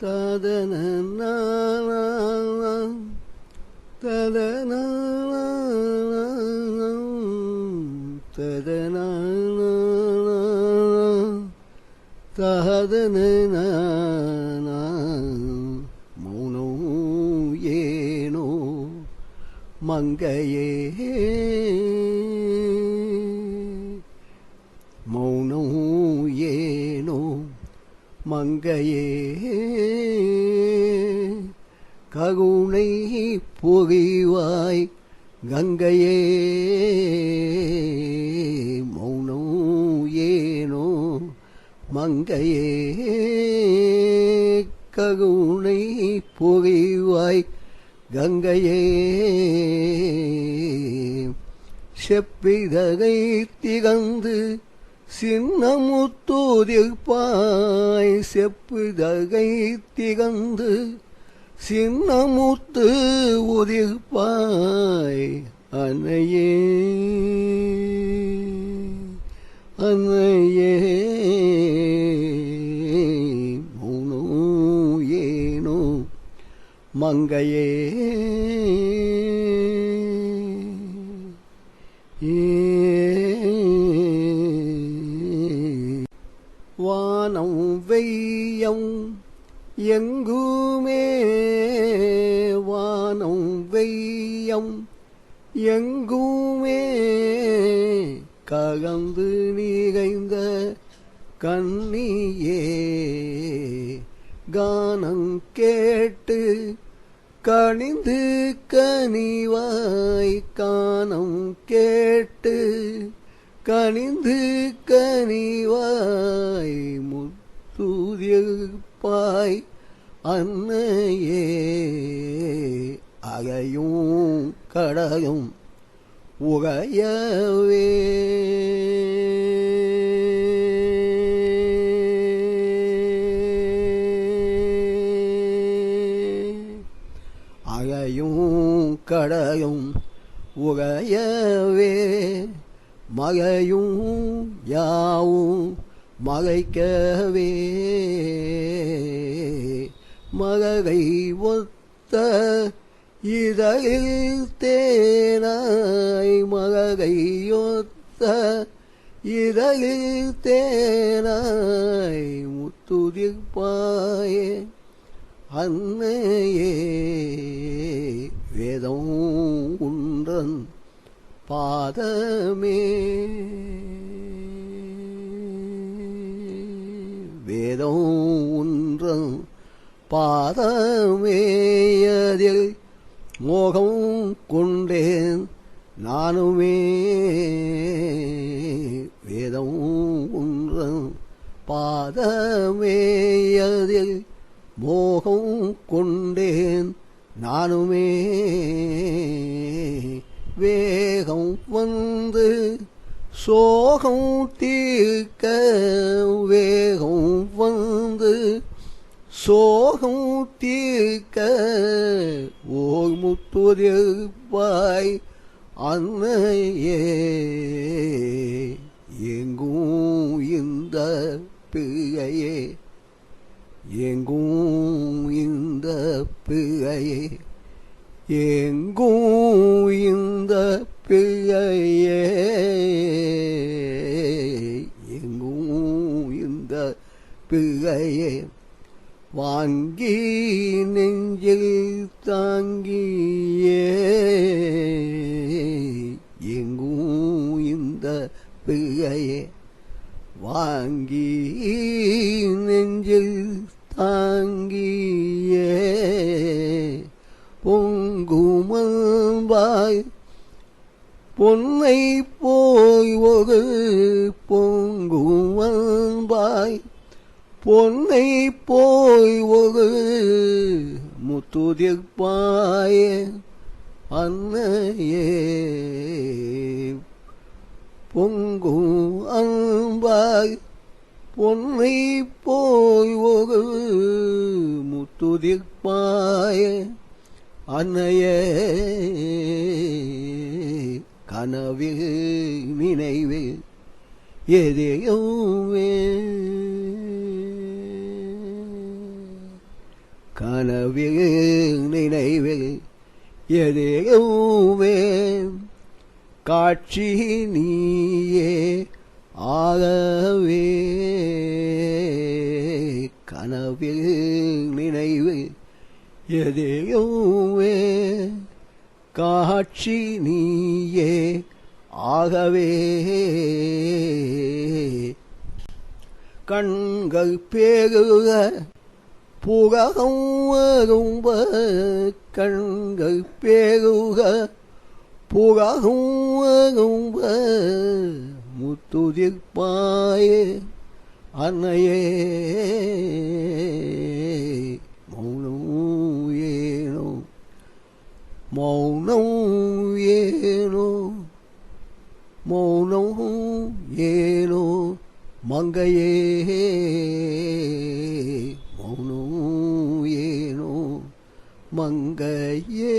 തദന തദന തദന തഹദന മൗനവും ഏണോ മങ്കയേ மங்கையே ககுணை பொகிவாய் கங்கையே மௌனோ ஏனோ மங்கையே ககுணை பொகிவாய் கங்கையே. செப்பிதகை திகந்து சின்னமுத்தூதிப்பாய் செப்புதகை திகந்து சின்னமுத்து உதிர்ப்பாய் அன்னையே அன்னையே. மௌனோ ஏனோ மங்கையே. வானம் வெய்யம் எங்குமே வானம் வெய்யம் எங்குமே ககந்து நிகைந்த கண்ணியே கானம் கேட்டு கணிந்து கனிவாய் கானம் கேட்டு கனிந்து கனிவாய் முத்துதிப்பாய் அன்னையே அகையும் கடையும் உகையவே அகையும் கடையும் உகையவே மகையும் யாவும் மகைக்கவே மகை ஒத்த இதழில் தேனாய் மகையொத்த இதழில் தேனாய் முத்துதிர்ப்பாயே அன்னையே வேதம் உன்றன் பாதமே. வேதம் உன்றன் பாதமேயதில் மோகம் கொண்டேன் நானுமே. வேதம் உன்றன் பாதமேயதில் மோகம் கொண்டேன் நானுமே. வே வேகம் வந்து சோகம் தீர்க்க வேகம் வந்து சோகம் தீர்க்க ஓர் முத்துவாய் அன்னையே. எங்கும் இந்த பிழையே. எங்கும் இந்த பிழையே. எங்கும் இந்த பிழையே எங்கும் இந்த பிழையே வாங்கி நெஞ்சில் தாங்கியே. எங்கும் இந்த பிழையே வாங்கி நெஞ்சில் தாங்கியே. பொங்குமல்வாய் பொன்னை போய் ஒரு பொங்குவன்பாய். பொன்னை போய் ஒரு முத்துதிர்ப்பாய அன்னையே. பொங்கும் அன்பாய் பொன்னை போய் ஒரு முத்துதிர்ப்பாய அன்னையே. கனவில் வினைவு எதையுமே கனவில் நினைவு எதையுமே காட்சி நீயே ஆகவே. கனவில் நினைவு எதையுமே காட்சி நீயே. ஆகவே கண்கள் பேருக புககம் வரும்ப கண்கள் பேருக புககம் வரும்ப முத்துதிர்ப்பாயே அன்னையே. மௌனம் ஏனோ மௌனம் ஏனோ மங்கையே. மௌனம் ஏனோ மங்கையே.